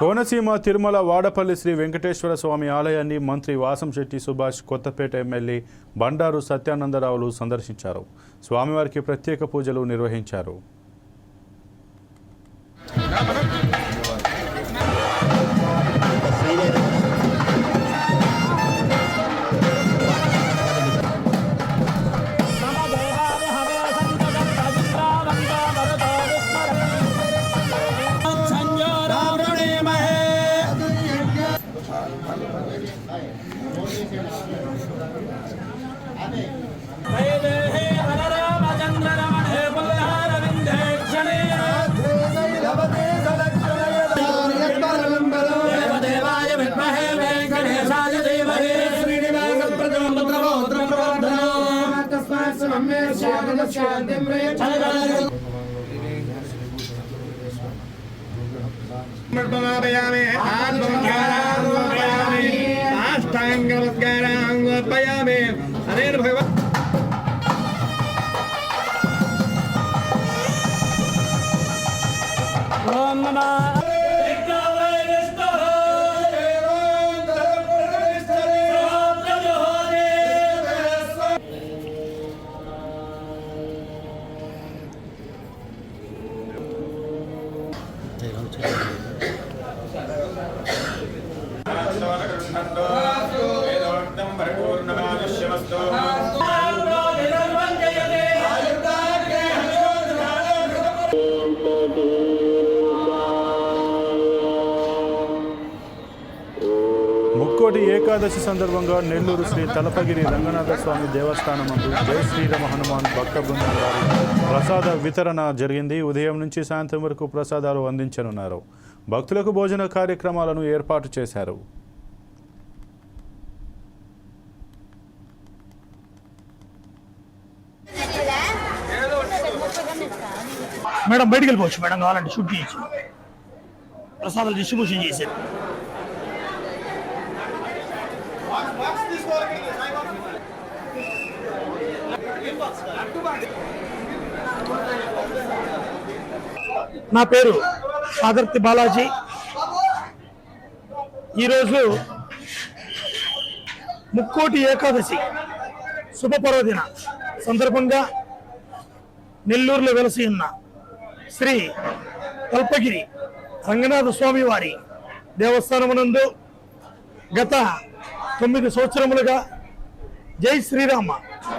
కోనసీమ తిరుమల వాడపల్లి శ్రీ వెంకటేశ్వర స్వామి ఆలయాన్ని మంత్రి వాసంశెట్టి సుభాష్ కొత్తపేట ఎమ్మెల్యే బండారు సత్యానందరావులు సందర్శించారు. స్వామివారికి ప్రత్యేక పూజలు నిర్వహించారు. దేవాయ సమర్పయామి సాష్టాంగ నమస్కారాంగోపయామి హరే భగవత్ ముక్కోటి ఏకాదశి సందర్భంగా నెల్లూరు శ్రీ తలపగిరి రంగనాథ స్వామి దేవస్థానం అందు జై శ్రీరామ హనుమాన్ భక్త బృందం వారి ప్రసాద వితరణ జరిగింది. ఉదయం నుంచి సాయంత్రం వరకు ప్రసాదాలు అందించనున్నారు. భక్తులకు భోజన కార్యక్రమాలను ఏర్పాటు చేశారు. మేడం బయటికి వెళ్ళిపోవచ్చు. మేడం కావాలంటే షూట్ చేయొచ్చు. ప్రసాదాలు డిస్ట్రిబ్యూషన్ చేసేది నా పేరు ఆదర్తి బాలాజీ. ఈరోజు ముక్కోటి ఏకాదశి శుభపర్వదిన సందర్భంగా నెల్లూరులో వెలసి ఉన్న శ్రీ కల్పగిరి రంగనాథ స్వామి వారి దేవస్థానమునందు గత తొమ్మిది సంవత్సరములుగా జై శ్రీరామ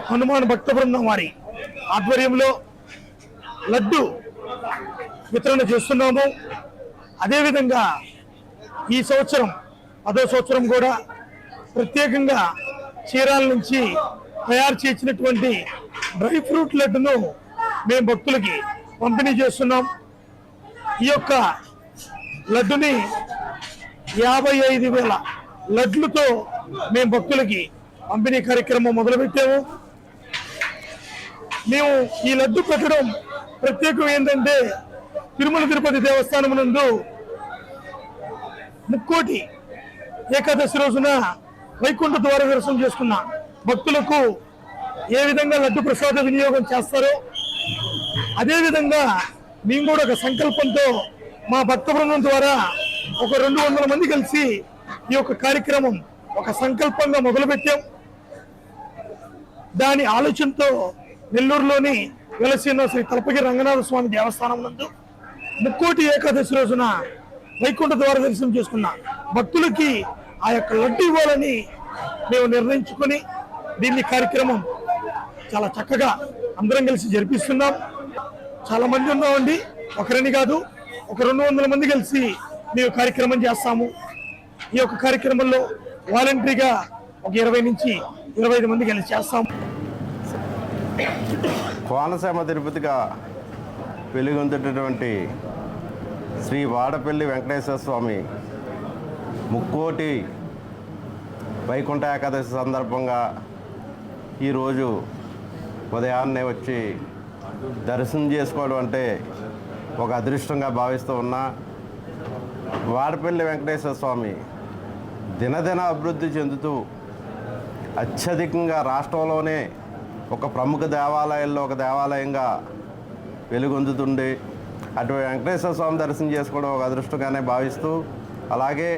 హనుమాన్ భక్త బృందం వారి ఆధ్వర్యంలో లడ్డు వితరణ చేస్తున్నాము. అదేవిధంగా ఈ సంవత్సరం పదో సంవత్సరం కూడా ప్రత్యేకంగా చీరాల నుంచి తయారు చేసినటువంటి డ్రై ఫ్రూట్ లడ్డును మేము భక్తులకి పంపిణీ చేస్తున్నాం. ఈ యొక్క లడ్డుని యాభై ఐదు వేల లడ్లతో మేము భక్తులకి పంపిణీ కార్యక్రమం మొదలుపెట్టాము. మేము ఈ లడ్డు పెట్టడం ప్రత్యేకం ఏంటంటే తిరుమల తిరుపతి దేవస్థానం నందు ముక్కోటి ఏకాదశి రోజున వైకుంఠ ద్వార దర్శనం చేసుకున్న భక్తులకు ఏ విధంగా లడ్డు ప్రసాద వినియోగం చేస్తారో అదేవిధంగా మేము కూడా ఒక సంకల్పంతో మా భక్త బృందం ద్వారా ఒక రెండు వందల మంది కలిసి ఈ యొక్క కార్యక్రమం ఒక సంకల్పంగా మొదలుపెట్టాం. దాని ఆలోచనతో నెల్లూరులోని వెలసిన శ్రీ తలపగిరి రంగనాథ స్వామి దేవస్థానం నందు ముక్కోటి ఏకాదశి రోజున వైకుంఠ ద్వార దర్శనం చేసుకున్న భక్తులకి ఆ యొక్క లడ్డు ఇవ్వాలని మేము నిర్ణయించుకొని దీన్ని కార్యక్రమం చాలా చక్కగా అందరం కలిసి జరిపిస్తున్నాం. చాలా మంది ఉన్నామండి. ఒకరని కాదు ఒక రెండు వందల మంది కలిసి మేము కార్యక్రమం చేస్తాము. ఈ యొక్క కార్యక్రమంలో వాలంటరీగా ఒక ఇరవై నుంచి ఇరవై ఐదు మంది కలిసి చేస్తాము. కోనసీమ తిరుపతిగా వెలుగొందేటటువంటి శ్రీ వాడపల్లి వెంకటేశ్వర స్వామి ముక్కోటి వైకుంఠ ఏకాదశి సందర్భంగా ఈరోజు ఉదయాన్నే వచ్చి దర్శనం చేసుకోవడం అంటే ఒక అదృష్టంగా భావిస్తూ ఉన్నా వాడపల్లి వెంకటేశ్వర స్వామి దినదిన అభివృద్ధి చెందుతూ అత్యధికంగా రాష్ట్రంలోనే ఒక ప్రముఖ దేవాలయాల్లో ఒక దేవాలయంగా వెలుగొందుతుంది అటు వెంకటేశ్వర స్వామి దర్శనం చేసుకోవడం ఒక అదృష్టంగానే భావిస్తూ అలాగే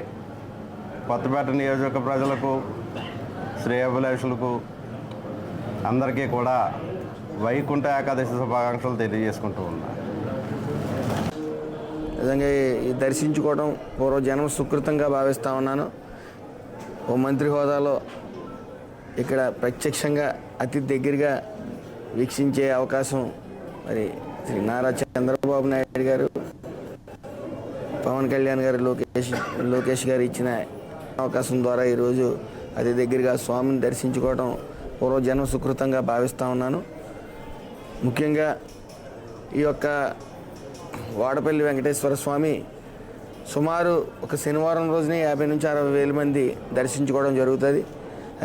కొత్తపేట నియోజక ప్రజలకు శ్రేయభిలాషులకు అందరికీ కూడా వైకుంఠ ఏకాదశి శుభాకాంక్షలు తెలియజేసుకుంటూ ఉన్నాను నిజంగా ఈ- దర్శించుకోవడం పూర్వజన్మ సుకృతంగా భావిస్తూ ఉన్నాను. ఓ మంత్రి హోదాలో ఇక్కడ ప్రత్యక్షంగా అతి దగ్గరగా వీక్షించే అవకాశం మరి శ్రీ నారా చంద్రబాబు నాయుడు గారు పవన్ కళ్యాణ్ గారు లోకేష్ లోకేష్ గారు ఇచ్చిన అవకాశం ద్వారా ఈరోజు అతి దగ్గరగా స్వామిని దర్శించుకోవడం పూర్వజన్మ సుకృతంగా భావిస్తూ ఉన్నాను. ముఖ్యంగా ఈ యొక్క వాడపల్లి వెంకటేశ్వర స్వామి సుమారు ఒక శనివారం రోజునే యాభై నుంచి అరవై వేల మంది దర్శించుకోవడం జరుగుతుంది.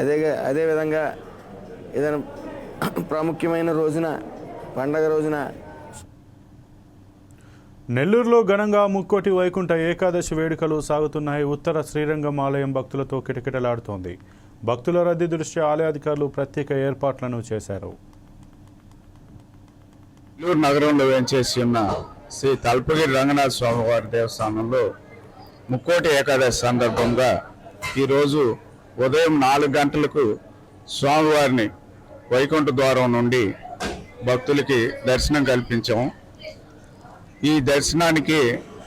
అదే అదేవిధంగా ఏదైనా ప్రాముఖ్యమైన రోజున పండగ రోజున నెల్లూరులో ఘనంగా ముక్కోటి వైకుంఠ ఏకాదశి వేడుకలు సాగుతున్నాయి. ఉత్తర శ్రీరంగం ఆలయం భక్తులతో కిటకిటలాడుతోంది. భక్తుల రద్దీ దృష్ట్యా ఆలయ అధికారులు ప్రత్యేక ఏర్పాట్లను చేశారు. నెల్లూరు నగరంలో వేంచేసి ఉన్న శ్రీ తల్పగిరి రంగనాథ స్వామివారి దేవస్థానంలో ముక్కోటి ఏకాదశి సందర్భంగా ఈరోజు ఉదయం నాలుగు గంటలకు స్వామివారిని వైకుంఠ ద్వారం నుండి భక్తులకి దర్శనం కల్పించాము ఈ దర్శనానికి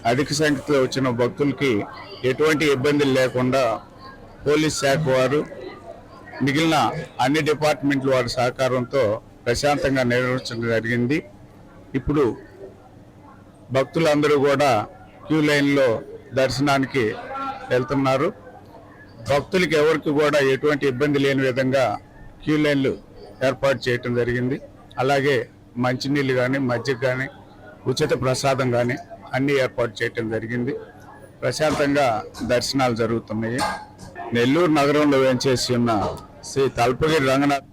అధిక సంఖ్యలో వచ్చిన భక్తులకి ఎటువంటి ఇబ్బందులు లేకుండా పోలీస్ శాఖ వారు మిగిలిన అన్ని డిపార్ట్మెంట్ల వారి సహకారంతో ప్రశాంతంగా నిర్వహించడం జరిగింది. ఇప్పుడు భక్తులందరూ కూడా క్యూ లైన్లో దర్శనానికి వెళ్తున్నారు. భక్తులకి ఎవరికి కూడా ఎటువంటి ఇబ్బంది లేని విధంగా క్యూ లైన్లు ఏర్పాటు చేయటం జరిగింది. అలాగే మంచినీళ్ళు కానీ మజ్జిగ కానీ ఉచిత ప్రసాదం కానీ అన్నీ ఏర్పాటు చేయటం జరిగింది. ప్రశాంతంగా దర్శనాలు జరుగుతున్నాయి. నెల్లూరు నగరంలో వేంచేసి ఉన్న శ్రీ తల్పగిరి రంగనాథ్